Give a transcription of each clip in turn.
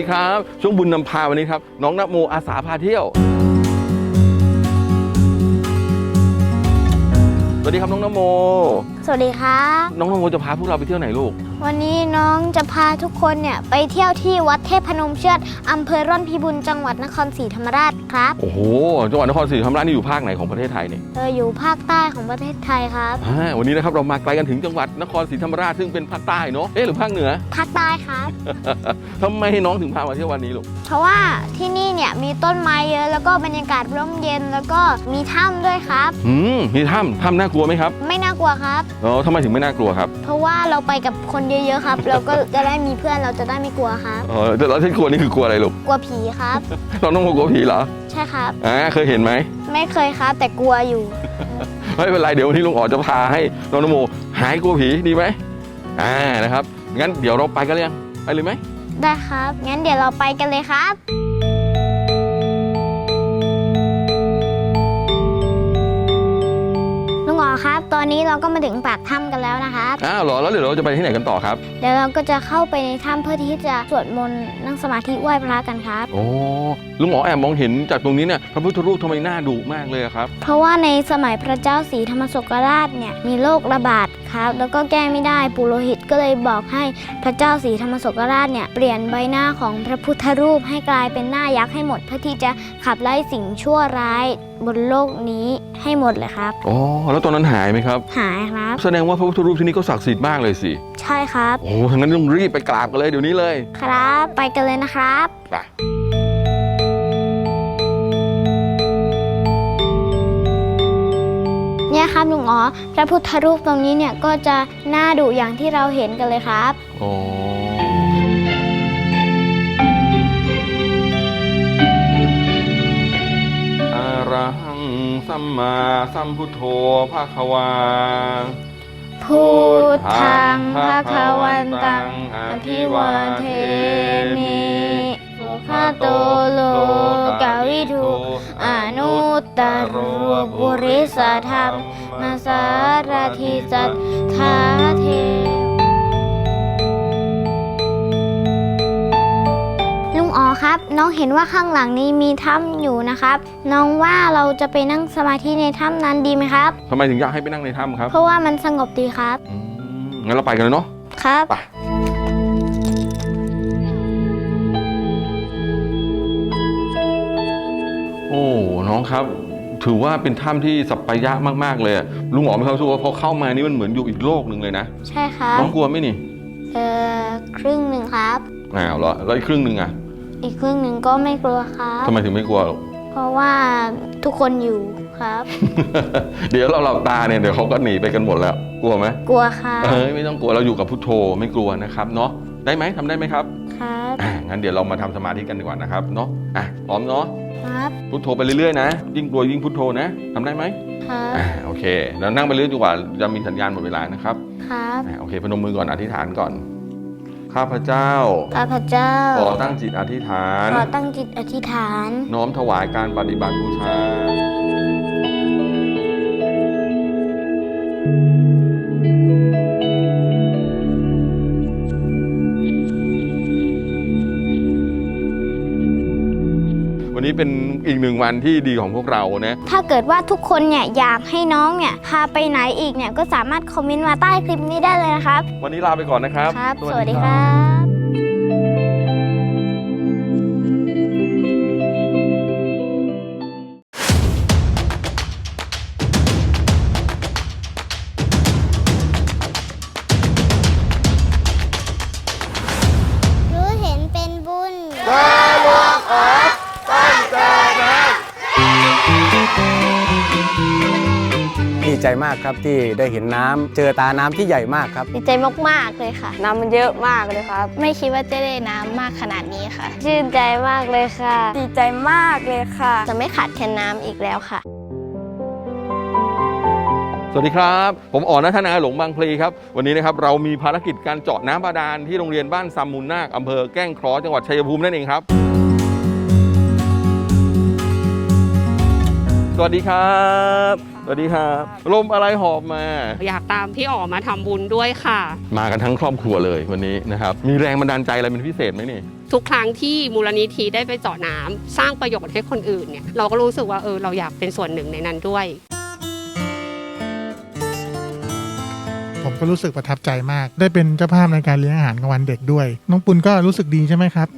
วัสดีครับ ช่วงบุญนำพาวันนี้ครับ น้องนโมอาสาพาเที่ยว สวัสดีครับน้องนโม สวัสดีครับ น้องนโมจะพาพวกเราไปเที่ยวไหนลูก วันนี้น้องจะพาทุกคนเนี่ยไปเที่ยวที่วัดเทพพนมเชือดอำเภอร่อนพิบูลจังหวัดนครศรีธรรมราช ครับโอ้โหจังหวัดนครศรีธรรมราชนี่อยู่ภาคไหนของประเทศไทยเนี่ยเอออยู่ภาคใต้ของประเทศไทยครับอ่าวันนี้นะครับเรามาไกลกันถึงจังหวัดนครศรีธรรมราชซึ่งเป็นภาคใต้เนาะเอ๊ะหรือภาคเหนือ ภาคใต้ครับ ทำไมน้องถึงพามาเที่ยววันนี้ลูกเพราะว่าที่นี่เนี่ยมีต้นไม้เยอะแล้วก็บรรยากาศร่มเย็นแล้วก็มีถ้ำด้วยครับ อืมมีถ้ำถ้ำน่ากลัวไหมครับไม่น่ากลัวครับอ๋อทำไมถึงไม่น่ากลัวครับเพราะว่าเราไปกับคนเยอะๆครับ เราก็จะได้มีเพื่อนเราจะได้ไม่กลัวครับอ๋อแต่แล้วที่กลัวนี่คือกลัวอะไรลูกกลัวผีครับ น้องนโมกลัวผีเหรอ ใช่ครับ อ่าเคยเห็นไหม ไม่เคยครับ แต่กลัวอยู่ ไม่เป็นไรเดี๋ยววันนี้ลุงอ๋อจะพาให้น้องนโมหายกลัวผีดีไหมอ่านะครับงั้นเดี๋ยวเราไปกันเลยยังไปเลยไหมได้ครับ งั้นเดี๋ยวเราไปกันเลยครับ อ๋อครับตอนนี้เราก็มาถึงปากถ้ำกันแล้วนะครับอ้าวเหรอแล้วเดี๋ยวเราจะไปที่ไหนกันต่อครับ เดี๋ยวเราก็จะเข้าไปในถ้ำเพื่อที่จะสวดมนต์นั่งสมาธิไหว้พระกันครับ โอ้ลุงอ๋อแอบมองเห็นจากตรงนี้เนี่ยพระพุทธรูปทำไมหน้าดุมากเลยอะครับ เพราะว่าในสมัยพระเจ้าศรีธรรมศกราชเนี่ยมีโรคระบาด ครับ แล้วก็แก้ไม่ได้ปุโรหิตก็เลยบอกให้พระเจ้าศรีธรรมศกราชเนี่ยเปลี่ยนใบหน้าของพระพุทธรูปให้กลายเป็นหน้ายักษ์ให้หมดเพื่อที่จะขับไล่สิ่งชั่วร้ายบนโลกนี้ให้หมดเลยครับ อ๋อ แล้วตอนนั้นหายไหมครับ หายครับ แสดงว่าพระพุทธรูปที่นี่ก็ศักดิ์สิทธิ์มากเลยสิ ใช่ครับ โอ้ทั้างนั้นต้องรีบไปกราบกันเลยเดี๋ยวนี้เลย ครับ ไปกันเลยนะครับ ไป นี่ยครับลุงอ๋อพระพุทธรูปตรงนี้เนี่ยก็จะน่าดุอย่างที่เราเห็นกันเลยครับอ๋ออะระหังสัมมาสัมพุทโธภาควา พุทธังภะคะวันตังอภิวาเทมิ สุขโตโลกาวิทูอนุตตรบุริสธรรมมาสารทิจัตถาเทลุงอ๋อครับ น้องเห็นว่าข้างหลังนี้มีถ้ำอยู่นะครับ น้องว่าเราจะไปนั่งสมาธิในถ้ำนั้นดีไหมครับ ทำไมถึงอยากให้ไปนั่งในถ้ำครับ เพราะว่ามันสงบดีครับ อืมงั้นเราไปกันเลยเนาะครับ ไป น้องครับ ถือว่าเป็นถ้ำที่สัปปายะมากๆเลยอะลุงหมอมีความรู้สึกว่าพอเข้ามานี่มันเหมือนอยู่อีกโลกหนึ่งเลยนะ ใช่ครับ น้องกลัวไหมนี่ เอ่อครึ่งหนึ่งครับ อ้าวแล้วแล้วอีกครึ่งหนึ่งอะอีกครึ่งหนึ่งก็ไม่กลัวครับ ทำไมถึงไม่กลัวหรอก เพราะว่าทุกคนอยู่ครับ เดี๋ยวเราหลับตาเนี่ยเดี๋ยวเขาก็หนีไปกันหมดแล้ว กลัวไหมกลัวครับเอ้ยไม่ต้องกลัวเราอยู่กับพุทโธไม่กลัวนะครับเนาะได้ไหมทำได้ไหมครับครับ อ่างั้นเดี๋ยวเรามาทำสมาธิกันดีกว่านะครับเนาะอะพร้อมเนาะ ครับ พุทโธไปเรื่อยๆนะ ยิ่งกลัวยิ่งพุทโธนะทำได้ไหมครับ อ่าโอเคแล้วนั่งไปเรื่อยดีกว่าจะมีสัญญาณหมดเวลานะครับครับ อ่าโอเคพนมมือก่อนอธิษฐานก่อน ข้าพเจ้า ข้าพเจ้า ขอตั้งจิตอธิษฐาน ขอตั้งจิตอธิษฐาน น้อมถวายการปฏิบัติบูชา นนี้เป็นอีกหนึ่งวันที่ดีของพวกเรานะ ถ้าเกิดว่าทุกคนเนี่ยอยากให้น้องเนี่ยพาไปไหนอีกเนี่ยก็สามารถคอมเมนต์มาใต้คลิปนี้ได้เลยนะครับ วันนี้ลาไปก่อนนะครับ ครับ สวัสดีครับ ดีใจมากครับที่ได้เห็นน้ำเจอตาน้ำที่ใหญ่มากครับ ดีใจมาก ๆ เลยค่ะ น้ำมันเยอะมากเลยครับ ไม่คิดว่าจะได้น้ำมากขนาดนี้ค่ะ ชื่นใจมากเลยค่ะ ดีใจมากเลยค่ะ จะไม่ขาดแคลนน้ำอีกแล้วค่ะ สวัสดีครับ ผมอ๋อนัทนาหลงบางพลีครับ วันนี้นะครับเรามีภารกิจการเจาะน้ำบาดาลที่โรงเรียนบ้านซามูลนาคอำเภอแก้งเคราะห์จังหวัดชัยภูมินั่นเองครับ วัสดีครับ สวัสดีครับ ลมอะไรหอบมา อยากตามพี่อ๋อมาทำบุญด้วยค่ะ มากันทั้งครอบครัวเลยวันนี้นะครับ มีแรงบันดาลใจอะไรเป็นพิเศษไหมนี่ ทุกครั้งที่มูลนิธิได้ไปเจาะน้ำสร้างประโยชน์ให้คนอื่นเนี่ยเราก็รู้สึกว่าเออเราอยากเป็นส่วนหนึ่งในนั้นด้วย ผมก็รู้สึกประทับใจมาก ได้เป็นเจ้าภาพในการเลี้ยงอาหารกลางวันเด็กด้วย น้องปุณก็รู้สึกดีใช่ไหมครับ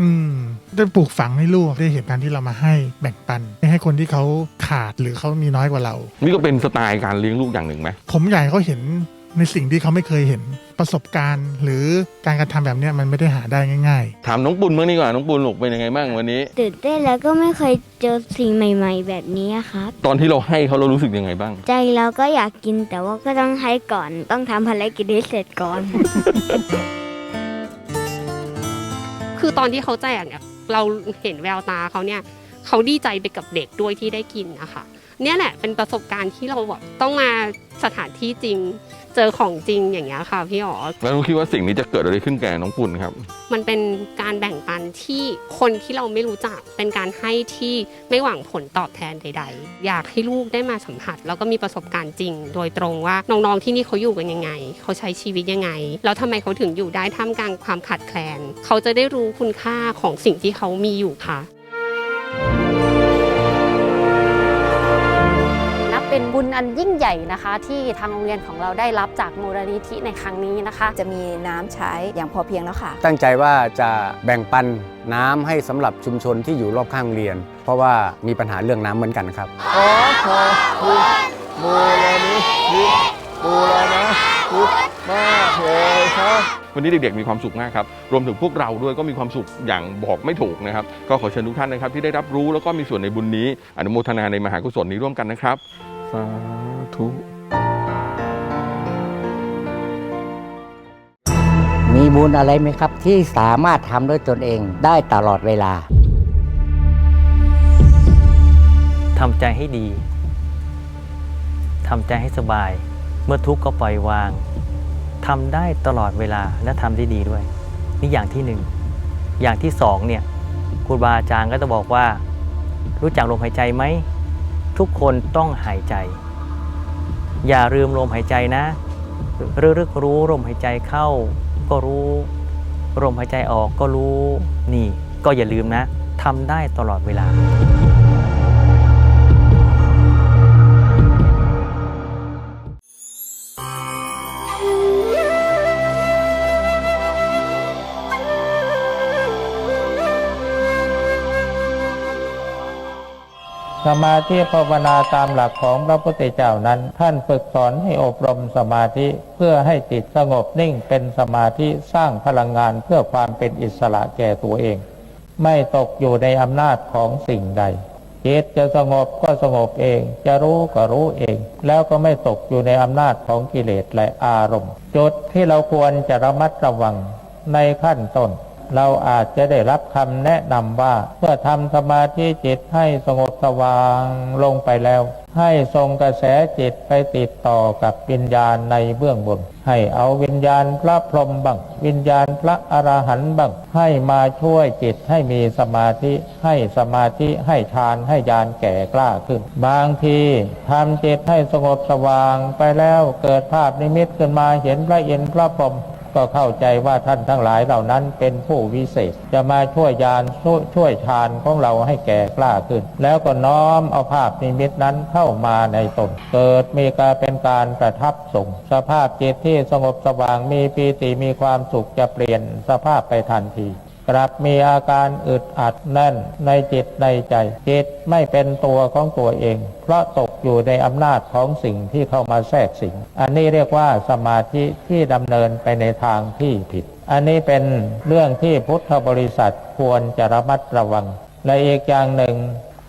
อืม ได้ปลูกฝังให้ลูกได้เห็นการที่เรามาให้แบ่งปัน ให้คนที่เขาขาดหรือเขามีน้อยกว่าเรา นี่ก็เป็นสไตล์การเลี้ยงลูกอย่างหนึ่งไหมผมอยากให้เขาเห็นในสิ่งที่เขาไม่เคยเห็นประสบการณ์ หรือการกระทำแบบเนี้ยมันไม่ได้หาได้ง่าย ๆ ถามน้องปุณบ้างดีกว่าน้องปุณลูกเป็นยังไงบ้างวันนี้ ตื่นเต้นแล้วก็ไม่เคยเจอสิ่งใหม่ ๆ แบบนี้ครับ ตอนที่เราให้เขาเรารู้สึกยังไงบ้าง ใจเราก็อยากกินแต่ว่าก็ต้องให้ก่อน ต้องทำภารกิจให้เสร็จก่อน คือตอนที่เขาแจกเนี่ย เราเห็นแววตาเขาเนี่ยเขาดีใจไปกับเด็กด้วยที่ได้กินนะคะเนี่ยแหละเป็นประสบการณ์ที่เราแบบต้องมา สถานที่จริง เจอของจริงอย่างเงี้ยค่ะพี่อ๋อแล้วน้องคิดว่าสิ่งนี้จะเกิดอะไรขึ้นแก่น้องปุณครับ มันเป็นการแบ่งปันที่คนที่เราไม่รู้จักเป็นการให้ที่ไม่หวังผลตอบแทนใด ๆ อยากให้ลูกได้มาสัมผัส แล้วก็มีประสบการณ์จริง โดยตรงว่าน้องๆที่นี่เขาอยู่กันยังไง เขาใช้ชีวิตยังไง แล้วทำไมเขาถึงอยู่ได้ท่ามกลางความขาดแคลน เขาจะได้รู้คุณค่าของสิ่งที่เขามีอยู่ค่ะ เป็นบุญอันยิ่งใหญ่นะคะ ที่ทางโรงเรียนของเราได้รับจากมูลนิธิในครั้งนี้นะคะ จะมีน้ำใช้อย่างพอเพียงแล้วค่ะ ตั้งใจว่าจะแบ่งปันน้ำให้สำหรับชุมชนที่อยู่รอบข้างโรงเรียน เพราะว่ามีปัญหาเรื่องน้ำเหมือนกันครับ ขอขอบคุณมูลนิธิบูรณะพุทธมากเลยครับ วันนี้เด็กๆมีความสุขมากครับ รวมถึงพวกเราด้วยก็มีความสุขอย่างบอกไม่ถูกนะครับ ก็ขอเชิญทุกท่านนะครับที่ได้รับรู้แล้วก็มีส่วนในบุญนี้ อนุโมทนาในมหากุศลนี้ร่วมกันนะครับ สาธุมีบุญอะไรไหมครับ ที่สามารถทำด้วยตนเองได้ตลอดเวลาทำใจให้ดีทำใจให้สบาย เมื่อทุกข์ก็ปล่อยวางทำได้ตลอดเวลาและทำได้ดีด้วย นี่อย่างที่หนึ่งอย่างที่สองเนี่ยครูบาอาจารย์ก็จะบอกว่า รู้จักลมหายใจไหม ทุกคนต้องหายใจ อย่าลืมลมหายใจนะรึกๆรู้ลมหายใจเข้า ก็รู้ลมหายใจออกก็รู้นี่ ก็อย่าลืมนะทำได้ตลอดเวลา สมาธิภาวนาตามหลักของพระพุทธเจ้านั้น ท่านฝึกสอนให้อบรมสมาธิเพื่อให้จิตสงบนิ่งเป็นสมาธิสร้างพลังงานเพื่อความเป็นอิสระแก่ตัวเอง ไม่ตกอยู่ในอำนาจของสิ่งใดจิตจะสงบก็สงบเอง จะรู้ก็รู้เอง แล้วก็ไม่ตกอยู่ในอำนาจของกิเลสและอารมณ์ จุดที่เราควรจะระมัดระวังในขั้นต้น เราอาจจะได้รับคำแนะนำว่า เมื่อทำสมาธิจิตให้สงบสว่างลงไปแล้ว ให้ทรงกระแสจิตไปติดต่อกับวิญญาณในเบื้องบน ให้เอาวิญญาณพระพรหมบ้างวิญญาณพระอรหันต์บ้างให้มาช่วยจิตให้มีสมาธิให้สมาธิให้ฌานให้ญาณแก่กล้าขึ้น บางทีทำจิตให้สงบสว่างไปแล้วเกิดภาพนิมิตขึ้นมาเห็นพระเอินพระพรหม ก็เข้าใจว่าท่านทั้งหลายเหล่านั้นเป็นผู้วิเศษ จะมาช่วยยานช่วยช่วยฌานของเราให้แก่กล้าขึ้น แล้วก็น้อมเอาภาพนิมิตนั้นเข้ามาในตน เกิดมีการเป็นการประทับส่ง สภาพจิตที่สงบสว่างมีปีติมีความสุขจะเปลี่ยนสภาพไปทันที กลับมีอาการอึดอัดแน่นในจิตในใจ จิตไม่เป็นตัวของตัวเอง เพราะตกอยู่ในอำนาจของสิ่งที่เข้ามาแทรกสิงอันนี้เรียกว่าสมาธิที่ดำเนินไปในทางที่ผิด อันนี้เป็นเรื่องที่พุทธบริษัทควรจะระมัดระวัง และอีกอย่างหนึ่ง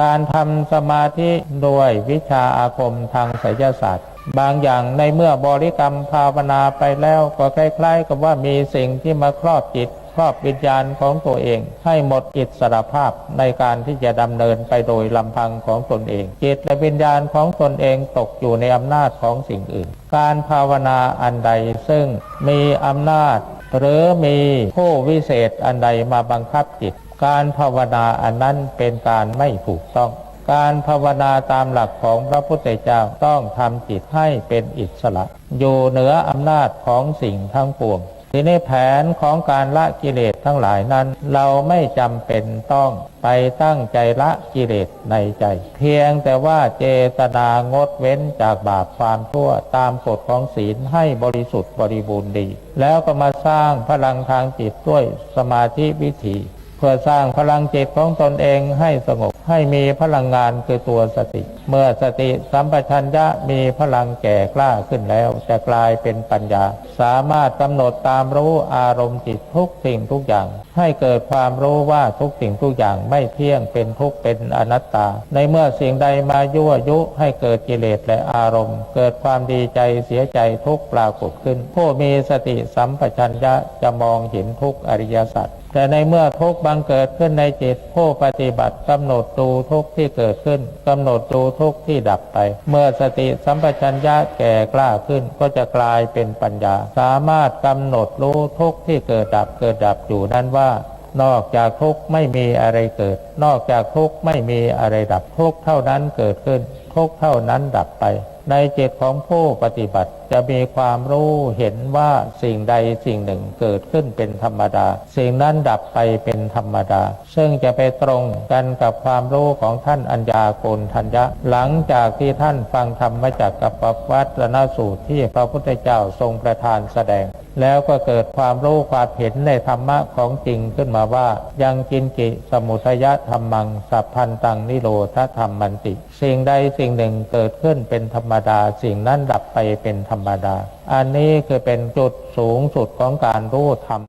การทำสมาธิโดยวิชาอาคมทางไสยศาสตร์บางอย่างในเมื่อบริกรรมภาวนาไปแล้วก็คล้ายๆ กับว่ามีสิ่งที่มาครอบจิต รอบวิญญาณของตัวเอง ให้หมดอิสรภาพในการที่จะดำเนินไปโดยลำพังของตนเอง จิตและวิญญาณของตนเองตกอยู่ในอำนาจของสิ่งอื่น การภาวนาอันใดซึ่งมีอำนาจ หรือมีผู้วิเศษอันใดมาบังคับจิต การภาวนาอันนั้นเป็นการไม่ถูกต้องการภาวนาตามหลักของพระพุทธเจ้าต้องทำจิตให้เป็นอิสระ อยู่เหนืออำนาจของสิ่งทั้งปวง ทีนี้แผนของการละกิเลสทั้งหลายนั้น เราไม่จำเป็นต้องไปตั้งใจละกิเลสในใจ เพียงแต่ว่าเจตนางดเว้นจากบาปความชั่วตามกฎของศีลให้บริสุทธิ์บริบูรณ์ดี แล้วก็มาสร้างพลังทางจิตด้วยสมาธิวิธี เพื่อสร้างพลังจิตของตนเองให้สงบ ให้มีพลังงานคือตัวสติ เมื่อสติสัมปชัญญะมีพลังแก่กล้าขึ้นแล้ว จะกลายเป็นปัญญา สามารถกำหนดตามรู้อารมณ์จิตทุกสิ่งทุกอย่าง ให้เกิดความรู้ว่าทุกสิ่งทุกอย่างไม่เที่ยงเป็นทุกข์เป็นอนัตตา ในเมื่อสิ่งใดมายั่วยุให้เกิดกิเลสและอารมณ์ เกิดความดีใจเสียใจทุกปรากฏขึ้น ผู้มีสติสัมปชัญญะจะมองเห็นทุกอริยสัจ แต่ในเมื่อทุกข์บังเกิดขึ้นในจิตผู้ปฏิบัติกำหนดดูทุกข์ที่เกิดขึ้นกำหนดดูทุกข์ที่ดับไป เมื่อสติสัมปชัญญะแก่กล้าขึ้นก็จะกลายเป็นปัญญา สามารถกำหนดรู้ทุกข์ที่เกิดดับเกิดดับอยู่นั้นว่านอกจากทุกข์ไม่มีอะไรเกิด นอกจากทุกข์ไม่มีอะไรดับทุกข์เท่านั้นเกิดขึ้นทุกข์เท่านั้นดับไป ในจิตของผู้ปฏิบัติจะมีความรู้เห็นว่าสิ่งใดสิ่งหนึ่งเกิดขึ้นเป็นธรรมดา สิ่งนั้นดับไปเป็นธรรมดา ซึ่งจะไปตรงกันกับความรู้ของท่านอัญญาโกณทัญญะ หลังจากที่ท่านฟังธรรมมาจากกับปวัตรนสูตรที่พระพุทธเจ้าทรงประทานแสดง แล้วก็เกิดความรู้ความเห็นในธรรมะของจริงขึ้นมาว่า ยังกินกิสมุทยธรรมังสัพพันตังนิโรธธรรมมันติ สิ่งใดสิ่งหนึ่งเกิดขึ้นเป็นธรรมดา สิ่งนั้นดับไปเป็นธรรมดา อันนี้คือเป็นจุดสูงสุดของการรู้ธรรม